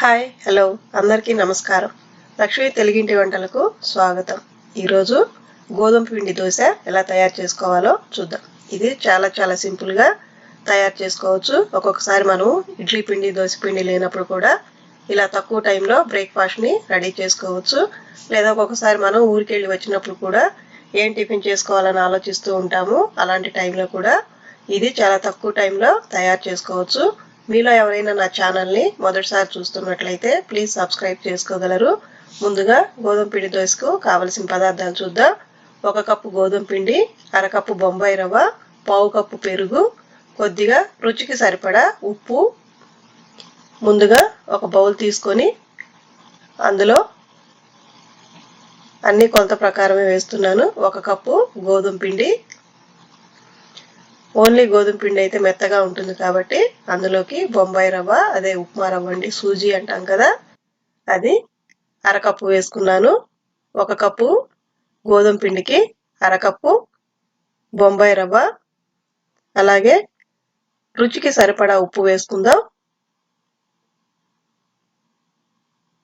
Hi hello. అందరికీ నమస్కారం. లక్ష్మీ తెలుగింటి వంటలకు స్వాగతం. ఈరోజు గోధుమ పిండి దోశ ఎలా తయారు చేసుకోవాలో చూద్దాం. ఇది చాలా చాలా సింపుల్గా తయారు చేసుకోవచ్చు. ఒక్కొక్కసారి మనం ఇడ్లీ పిండి దోశ పిండి లేనప్పుడు కూడా ఇలా తక్కువ టైంలో బ్రేక్ఫాస్ట్ని రెడీ చేసుకోవచ్చు. లేదా ఒక్కొక్కసారి మనం ఊరికి వెళ్ళి వచ్చినప్పుడు కూడా ఏం టిఫిన్ చేసుకోవాలని ఆలోచిస్తూ ఉంటాము. అలాంటి టైంలో కూడా ఇది చాలా తక్కువ టైంలో తయారు చేసుకోవచ్చు. మీలో ఎవరైనా నా ఛానల్ని మొదటిసారి చూస్తున్నట్లయితే ప్లీజ్ సబ్స్క్రైబ్ చేసుకోగలరు. ముందుగా గోధుమ పిండి దోశకు కావలసిన పదార్థాలు చూద్దాం. ఒక కప్పు గోధుమ పిండి అరకప్పు బొంబాయి రవ్వ పావు కప్పు పెరుగు కొద్దిగా రుచికి సరిపడా ఉప్పు. ముందుగా ఒక బౌల్ తీసుకొని అందులో అన్ని కొలత ప్రకారమే వేస్తున్నాను. ఒక కప్పు గోధుమ పిండి ఓన్లీ గోధుమ పిండి అయితే మెత్తగా ఉంటుంది కాబట్టి అందులోకి బొంబాయి రవ్వ అదే ఉప్మా రవ్వ అండి సూజీ అంటాం కదా. అది అరకప్పు వేసుకున్నాను. ఒక కప్పు గోధుమ పిండికి అరకప్పు బొంబాయి రవ్వ అలాగే రుచికి సరిపడా ఉప్పు వేసుకుందాం.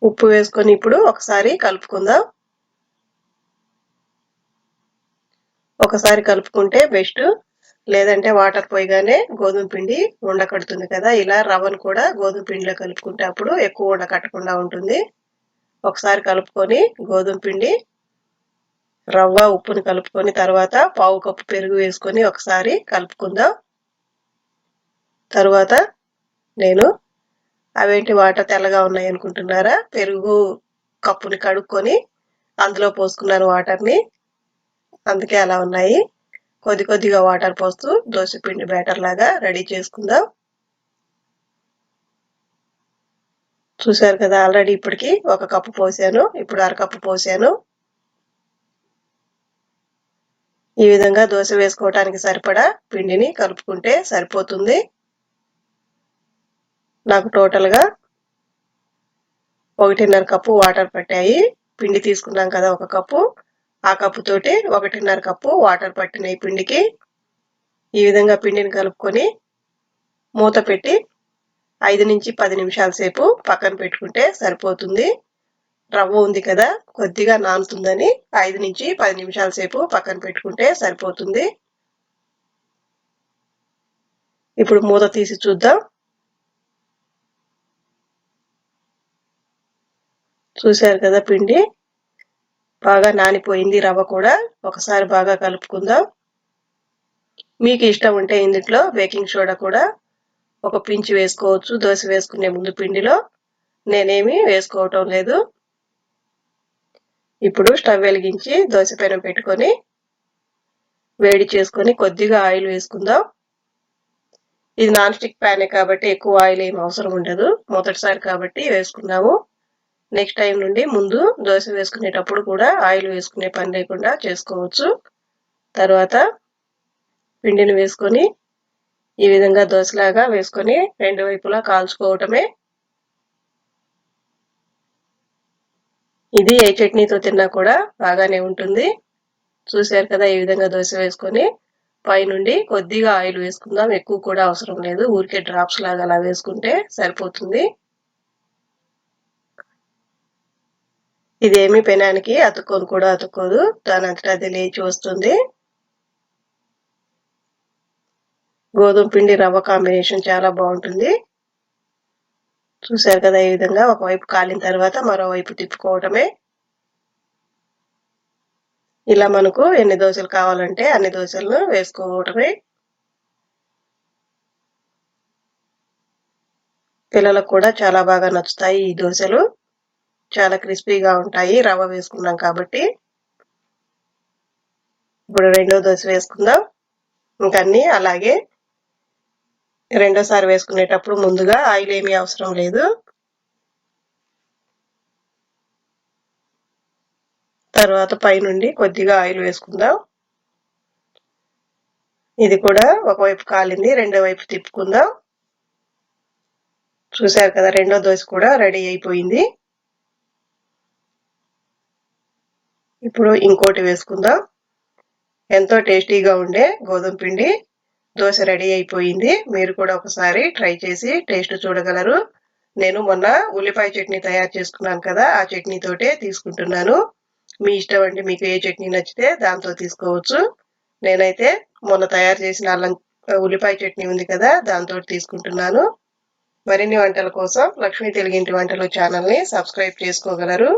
ఉప్పు వేసుకొని ఇప్పుడు ఒకసారి కలుపుకుందాం. ఒకసారి కలుపుకుంటే బెస్ట్. లేదంటే వాటర్ పోయగానే గోధుమ పిండి ఉండకడుతుంది కదా. ఇలా రవ్వను కూడా గోధుమ పిండిలో కలుపుకుంటే అప్పుడు ఎక్కువ ఉండకట్టకుండా ఉంటుంది. ఒకసారి కలుపుకొని గోధుమ పిండి రవ్వ ఉప్పుని కలుపుకొని తర్వాత పావు కప్పు పెరుగు వేసుకొని ఒకసారి కలుపుకుందాం. తరువాత నేను అవేంటి వాటర్ తెల్లగా ఉన్నాయి అనుకుంటున్నారా? పెరుగు కప్పుని కడుక్కొని అందులో పోసుకున్నాను వాటర్ని. అందుకే అలా ఉన్నాయి. కొద్ది కొద్దిగా వాటర్ పోస్తూ పిండి బ్యాటర్ లాగా రెడీ చేసుకుందాం. చూసారు కదా ఆల్రెడీ ఇప్పటికి ఒక కప్పు పోసాను ఇప్పుడు అరకప్పు పోసాను. ఈ విధంగా దోశ వేసుకోవటానికి సరిపడా పిండిని కలుపుకుంటే సరిపోతుంది. నాకు టోటల్గా ఒకటిన్నర కప్పు వాటర్ పట్టాయి. పిండి తీసుకున్నాం కదా ఒక కప్పు. ఆ కప్పుతోటి ఒకటిన్నర కప్పు వాటర్ పట్టిన ఈ పిండికి ఈ విధంగా పిండిని కలుపుకొని మూత పెట్టి ఐదు నుంచి పది నిమిషాల సేపు పక్కన పెట్టుకుంటే సరిపోతుంది. రవ్వ ఉంది కదా కొద్దిగా నానుతుందని ఐదు నుంచి పది నిమిషాల సేపు పక్కన పెట్టుకుంటే సరిపోతుంది. ఇప్పుడు మూత తీసి చూద్దాం. చూశారు కదా పిండి? బాగా నానిపోయింది రవ్వ కూడా. ఒకసారి బాగా కలుపుకుందాం. మీకు ఇష్టం ఉంటే ఇందులో బేకింగ్ సోడా కూడా ఒక పించి వేసుకోవచ్చు. దోశ వేసుకునే ముందు పిండిలో. నేనేమి వేసుకోవటం లేదు. ఇప్పుడు స్టవ్ వెలిగించి దోశ పైన పెట్టుకొని వేడి చేసుకొని కొద్దిగా ఆయిల్ వేసుకుందాం. ఇది నాన్ స్టిక్ ప్యానే కాబట్టి ఎక్కువ ఆయిల్ ఏం అవసరం ఉండదు. మొదటిసారి కాబట్టి వేసుకున్నాము. నెక్స్ట్ టైం నుండి ముందు దోశ వేసుకునేటప్పుడు కూడా ఆయిల్ వేసుకునే పని లేకుండా చేసుకోవచ్చు. తర్వాత పిండిని వేసుకొని ఈ విధంగా దోశలాగా వేసుకొని రెండు వైపులా కాల్చుకోవటమే. ఇది ఏ చట్నీతో తిన్నా కూడా బాగానే ఉంటుంది. చూశారు కదా ఈ విధంగా దోశ వేసుకొని పైనుండి కొద్దిగా ఆయిల్ వేసుకుందాం. ఎక్కువ కూడా అవసరం లేదు. ఊరికే డ్రాప్స్ లాగా అలా వేసుకుంటే సరిపోతుంది. ఇదేమి పెనానికి అతుక్కొని కూడా అతుక్కోదు. దాని అంతటా అది లేచి వస్తుంది. గోధుమ పిండి రవ్వ కాంబినేషన్ చాలా బాగుంటుంది. చూసారు కదా ఈ విధంగా ఒకవైపు కాలిన తర్వాత మరోవైపు తిప్పుకోవటమే. ఇలా మనకు ఎన్ని దోశలు కావాలంటే అన్ని దోశలను వేసుకోవటమే. పిల్లలకు కూడా చాలా బాగా నచ్చుతాయి ఈ దోశలు. చాలా క్రిస్పీగా ఉంటాయి. రవ్వ వేసుకున్నాం కాబట్టి. ఇప్పుడు రెండో దోశ వేసుకుందాం. ఇంకన్నీ అలాగే రెండోసారి వేసుకునేటప్పుడు ముందుగా ఆయిల్ ఏమీ అవసరం లేదు. తర్వాత పైనుండి కొద్దిగా ఆయిల్ వేసుకుందాం. ఇది కూడా ఒకవైపు కాలింది రెండో వైపు తిప్పుకుందాం. చూసారు కదా రెండో దోశ కూడా రెడీ అయిపోయింది. ఇప్పుడు ఇంకోటి వేసుకుందాం. ఎంతో టేస్టీగా ఉండే గోధుమ పిండి. దోశ రెడీ అయిపోయింది. మీరు కూడా ఒకసారి ట్రై చేసి టేస్ట్ చూడగలరు. నేను మొన్న ఉల్లిపాయ చట్నీ తయారు చేసుకున్నాను కదా ఆ చట్నీతోటే తీసుకుంటున్నాను. మీ ఇష్టం అంటే మీకు ఏ చట్నీ నచ్చితే దాంతో తీసుకోవచ్చు. నేనైతే మొన్న తయారు చేసిన అల్లం ఉల్లిపాయ చట్నీ ఉంది కదా దాంతో తీసుకుంటున్నాను. మరిన్ని వంటల కోసం లక్ష్మీ తెలుగింటి వంటలు ఛానల్ని సబ్స్క్రైబ్ చేసుకోగలరు.